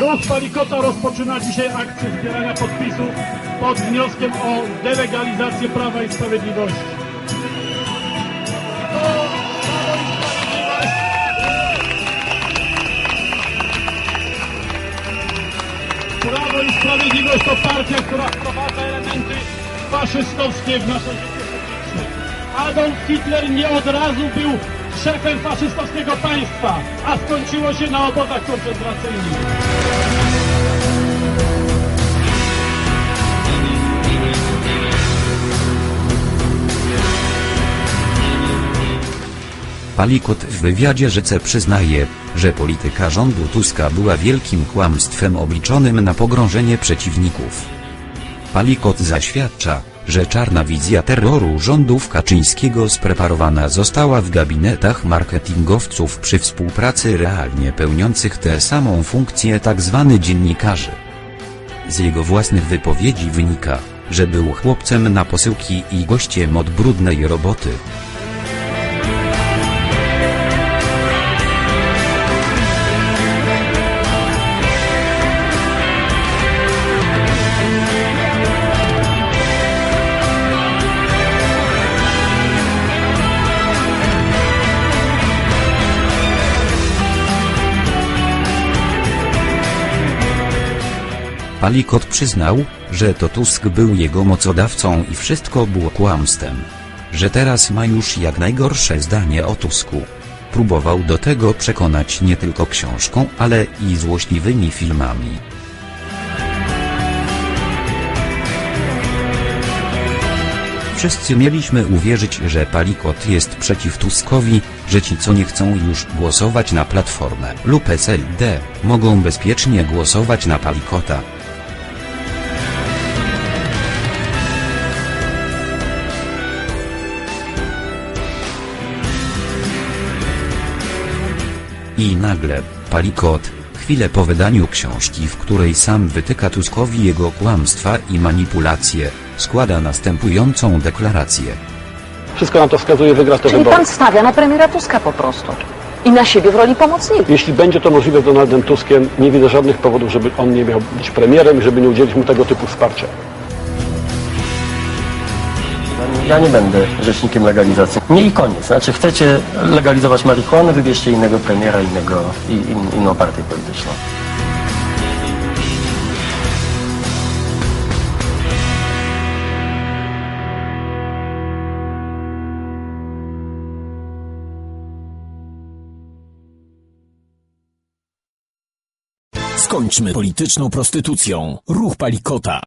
Ruch Palikota rozpoczyna dzisiaj akcję zbierania podpisów pod wnioskiem o delegalizację Prawa i Sprawiedliwości. Prawo i Sprawiedliwość to partia, która wprowadza elementy faszystowskie w nasze życie. Adolf Hitler nie od razu był szefem faszystowskiego państwa, a skończyło się na obozach koncentracyjnych. Palikot w wywiadzie rzece przyznaje, że polityka rządu Tuska była wielkim kłamstwem obliczonym na pogrążenie przeciwników. Palikot zaświadcza, że czarna wizja terroru rządów Kaczyńskiego spreparowana została w gabinetach marketingowców przy współpracy realnie pełniących tę samą funkcję tzw. dziennikarzy. Z jego własnych wypowiedzi wynika, że był chłopcem na posyłki i gościem od brudnej roboty. Palikot przyznał, że to Tusk był jego mocodawcą i wszystko było kłamstwem. Że teraz ma już jak najgorsze zdanie o Tusku. Próbował do tego przekonać nie tylko książką, ale i złośliwymi filmami. Wszyscy mieliśmy uwierzyć, że Palikot jest przeciw Tuskowi, że ci co nie chcą już głosować na Platformę lub SLD, mogą bezpiecznie głosować na Palikota. I nagle, Palikot, chwilę po wydaniu książki, w której sam wytyka Tuskowi jego kłamstwa i manipulacje, składa następującą deklarację. Wszystko na to wskazuje, wygra te Czyli wybory. pan stawia na premiera Tuska po prostu. I na siebie w roli pomocnika. Jeśli będzie to możliwe z Donaldem Tuskiem, nie widzę żadnych powodów, żeby on nie miał być premierem i żeby nie udzielić mu tego typu wsparcia. Ja nie będę rzecznikiem legalizacji. Nie i koniec. Znaczy chcecie legalizować marihuanę, wybierzcie innego premiera, innego, i, in, inną partię polityczną. Skończmy polityczną prostytucją. Ruch Palikota.